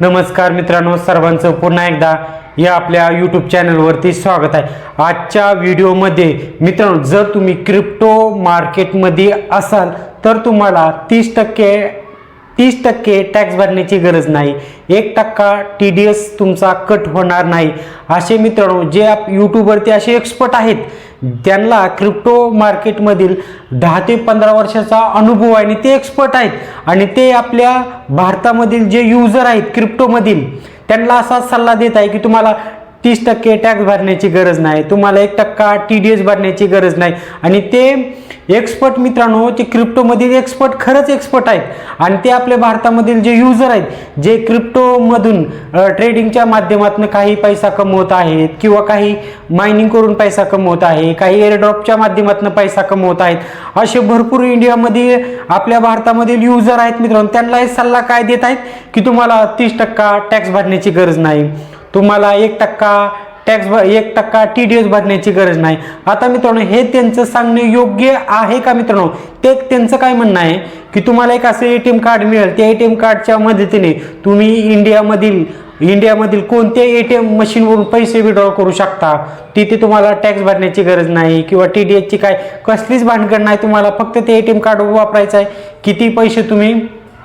नमस्कार मित्रांनो सर्वांचं पुन्हा एकदा या आपल्या यूट्यूब चॅनलवरती स्वागत आहे. आजच्या व्हिडिओमध्ये मित्रांनो जर तुम्ही क्रिप्टो मार्केटमध्ये असाल तर तुम्हाला तीस टक्के तीस टक्के टॅक्स भरण्याची गरज नाही. एक टक्का टी डी एस तुमचा कट होणार नाही. असे मित्रांनो जे आप यूट्यूबवरती असे एक्सपर्ट आहेत त्यांना क्रिप्टो मार्केटमधील दहा ते पंधरा वर्षाचा अनुभव आहे आणि ते एक्सपर्ट आहेत. आणि ते आपल्या भारतामधील जे युजर आहेत क्रिप्टोमधील त्यांना असा सल्ला देत आहे की तुम्हाला तीस टक्के टॅक्स भरण्याची गरज नाही. तुम्हाला एक टक्का टी डी एस भरण्याची गरज नाही. आणि ते एक्सपर्ट मित्रांनो ते क्रिप्टोमधील एक्सपर्ट खरंच एक्सपर्ट आहेत. आणि ते आपल्या भारतामधील जे युजर आहेत जे क्रिप्टोमधून ट्रेडिंगच्या माध्यमातून काही पैसा कमवत आहेत किंवा काही मायनिंग करून पैसा कमवत आहे काही एअरड्रॉपच्या माध्यमातून पैसा कमवत आहेत असे भरपूर इंडियामध्ये आपल्या भारतामधील युजर आहेत मित्रांनो. त्यांना हे सल्ला काय देत आहेत? की तुम्हाला तीस टक्का टॅक्स भरण्याची गरज नाही. तुम्हाला एक टक्का टॅक्स भर एक टक्का टी डी एस भरण्याची गरज नाही. आता मित्रांनो हे त्यांचं सांगणे योग्य आहे का मित्रांनो? ते त्यांचं काय म्हणणं आहे? की तुम्हाला एक असं ए टी एम कार्ड मिळेल. त्या ए टी एम कार्डच्या मदतीने तुम्ही इंडियामधील इंडियामधील कोणत्या ए टी एम मशीनवरून पैसे विड्रॉ करू शकता. तिथे तुम्हाला टॅक्स भरण्याची गरज नाही किंवा टी डी एसची काय कसलीच भानगड नाही. तुम्हाला फक्त ते ए टी एम कार्ड वापरायचं आहे. किती पैसे तुम्ही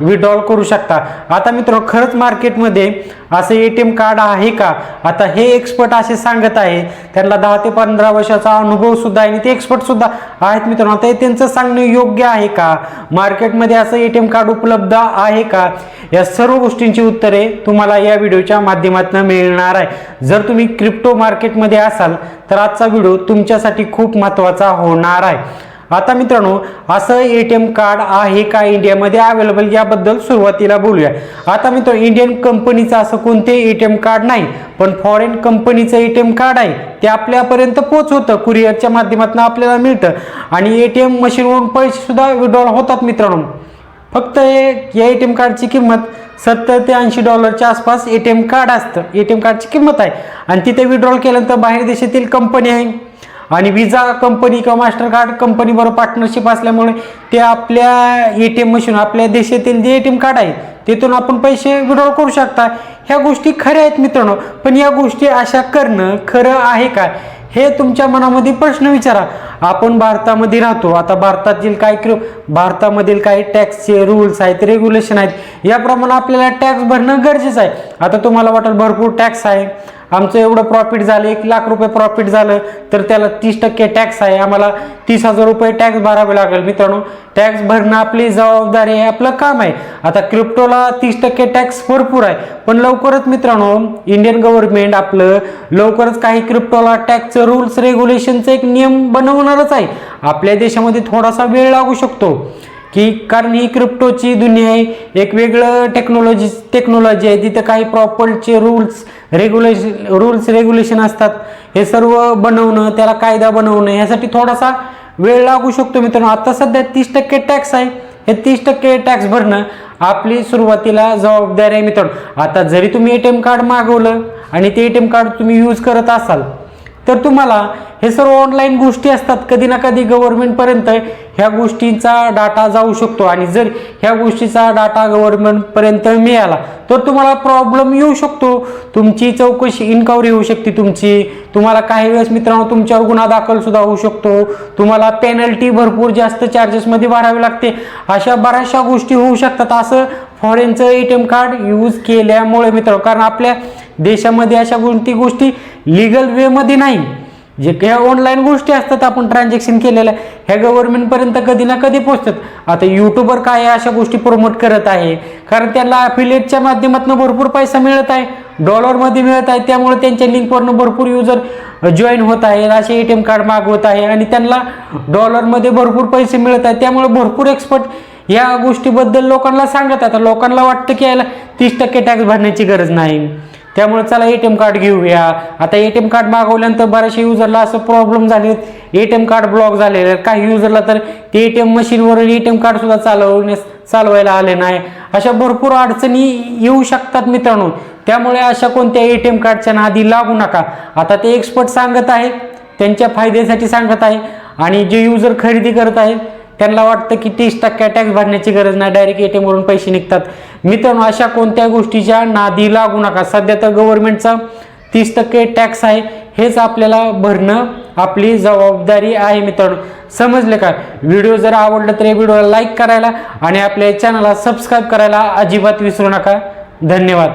विड्रॉल करू शकता. आता मित्रांनो खरंच मार्केटमध्ये असं ए टी एम कार्ड आहे का? आता हे एक्सपर्ट असे सांगत आहे. त्यांना दहा ते पंधरा वर्षाचा अनुभव सुद्धा आहे आणि ते एक्सपर्ट सुद्धा आहेत मित्रांनो. आता त्यांचं सांगणं योग्य आहे का? मार्केटमध्ये असं ए टी एम कार्ड उपलब्ध आहे का? या सर्व गोष्टींची उत्तरे तुम्हाला या व्हिडिओच्या माध्यमातून मिळणार आहे. जर तुम्ही क्रिप्टो मार्केटमध्ये असाल तर आजचा व्हिडिओ तुमच्यासाठी खूप महत्त्वाचा होणार आहे. आता मित्रांनो असं ए टी एम कार्ड आहे का इंडियामध्ये अवेलेबल याबद्दल सुरुवातीला बोलूया. आता मित्रांनो इंडियन कंपनीचं असं कोणते ए टी एम कार्ड नाही पण फॉरेन कंपनीचं ए टी एम कार्ड आहे ते आपल्यापर्यंत पोचवतं कुरिअरच्या माध्यमातून आपल्याला मिळतं. आणि ए टी एम मशीनवरून पैसेसुद्धा विड्रॉल होतात मित्रांनो. फक्त हे या ए टी एम कार्डची किंमत सत्तर ते ऐंशी डॉलरच्या आसपास ए टी एम कार्ड असतं. ए टी एम कार्डची किंमत आहे. आणि तिथे विड्रॉल केल्यानंतर बाहेर देशातील कंपनी आहे. आणि विजा कंपनी किंवा मास्टर कार्ड कंपनीबरोबर पार्टनरशिप असल्यामुळे ते आपल्या ए टी एम मशीन आपल्या देशातील जे ए टी एम कार्ड आहे तिथून आपण पैसे विड्रॉल करू शकता. ह्या गोष्टी खऱ्या आहेत मित्रांनो पण या गोष्टी अशा करणं खरं आहे का? हे तुमच्या मनामध्ये प्रश्न विचारा. आपण भारतामध्ये राहतो. आता भारतातील काय क्र? भारतामधील काही टॅक्सचे रूल्स आहेत रेग्युलेशन आहेत. याप्रमाणे आपल्याला टॅक्स भरणं गरजेचं आहे. आता तुम्हाला वाटेल भरपूर टॅक्स आहे. आमचं एवढं प्रॉफिट झालं एक लाख रुपये प्रॉफिट झालं तर त्याला तीस टक्के टॅक्स आहे. आम्हाला तीस हजार रुपये टॅक्स भरावे लागेल. मित्रांनो टॅक्स भरणं आपली जबाबदारी आहे आपलं काम आहे. आता क्रिप्टोला तीस टक्के टॅक्स भरपूर आहे. पण लवकरच मित्रांनो इंडियन गव्हर्नमेंट आपलं लवकरच काही क्रिप्टोला टॅक्सचं रूल्स रेग्युलेशनचं एक नियम होणारच आहे. आपल्या देशामध्ये थोडासा वेळ लागू शकतो. की कारण ही क्रिप्टोची दुनिया आहे. एक वेगळं टेक्नॉलॉजी टेक्नॉलॉजी आहे. तिथं काही प्रॉपरचे रूल्स रेग्युलेशन रूल्स रेग्युलेशन असतात. हे सर्व बनवणं त्याला कायदा बनवणं यासाठी थोडासा वेळ लागू शकतो मित्रांनो. आता सध्या तीस टक्के टॅक्स आहे. हे तीस टक्के टॅक्स भरणं आपली सुरुवातीला जबाबदारी आहे मित्रांनो. आता जरी तुम्ही ए टी एम कार्ड मागवलं आणि ते ए टी एम कार्ड तुम्ही यूज करत असाल तर तुम्हाला हे सर्व ऑनलाईन गोष्टी असतात कधी ना कधी गव्हर्नमेंटपर्यंत ह्या गोष्टींचा डाटा जाऊ शकतो. आणि जर ह्या गोष्टीचा डाटा गव्हर्नमेंटपर्यंत मिळाला तर तुम्हाला प्रॉब्लेम येऊ शकतो. तुमची चौकशी इन्क्वायरी होऊ शकते तुमची. तुम्हाला काही वेळेस मित्रांनो तुमच्यावर गुन्हा दाखल सुद्धा होऊ शकतो. तुम्हाला पेनल्टी भरपूर जास्त चार्जेसमध्ये भरावी लागते. अशा बऱ्याचशा गोष्टी होऊ शकतात. असं फॉरेनचं A T M card use केल्यामुळे मित्रांनो कारण आपल्या देशामध्ये अशा कोणती गोष्टी लिगल वेमध्ये नाही. जे काही ऑनलाईन गोष्टी असतात आपण ट्रान्झॅक्शन केलेल्या ह्या गव्हर्नमेंटपर्यंत कधी ना कधी पोहोचतात. आता यूट्यूबर काय आहे अशा गोष्टी प्रमोट करत आहे? कारण त्याला अफिलिएटच्या माध्यमातून भरपूर पैसा मिळत आहे. डॉलरमध्ये मिळत आहे. त्यामुळे त्यांच्या लिंकवरनं भरपूर युजर जॉईन होत आहे असे ए टी एम कार्ड मागवत आहे. आणि त्यांना डॉलरमध्ये भरपूर पैसे मिळत आहेत. त्यामुळे भरपूर एक्सपर्ट या गोष्टीबद्दल लोकांना सांगत आता लोकांना वाटतं की याला तीस टक्के टॅक्स भरण्याची गरज नाही. त्यामुळे चला ए टी एम कार्ड घेऊया. आता ए टी एम कार्ड मागवल्यानंतर बऱ्याचशा युजरला असं प्रॉब्लेम झाले A T M card block झालेले काही युजरला तर ते ए टी एम मशीनवरून ए टी एम कार्ड सुद्धा चालवण्यास चालवायला आले नाही. अशा भरपूर अडचणी येऊ शकतात मित्रांनो. त्यामुळे अशा कोणत्या ए टी एम कार्डच्या नादी लागू नका. आता ते एक्सपर्ट सांगत आहेत. त्यांच्या फायद्यासाठी सांगत आहे आणि जे युजर खरेदी करत आहेत त्यांना वाटतं की तीस टक्के टॅक्स भरण्याची गरज नाही. डायरेक्ट एटीएम वरून पैसे निघतात. मित्रांनो अशा कोणत्या गोष्टीच्या नादी लागू नका. सध्या तर गव्हर्नमेंटचा तीस टक्के टॅक्स आहे. हेच आपल्याला भरणं आपली जबाबदारी आहे मित्रांनो. समजले का? व्हिडिओ जर आवडला तर या व्हिडिओला लाईक करायला आणि आपल्या चॅनलला सबस्क्राईब करायला अजिबात विसरू नका. धन्यवाद.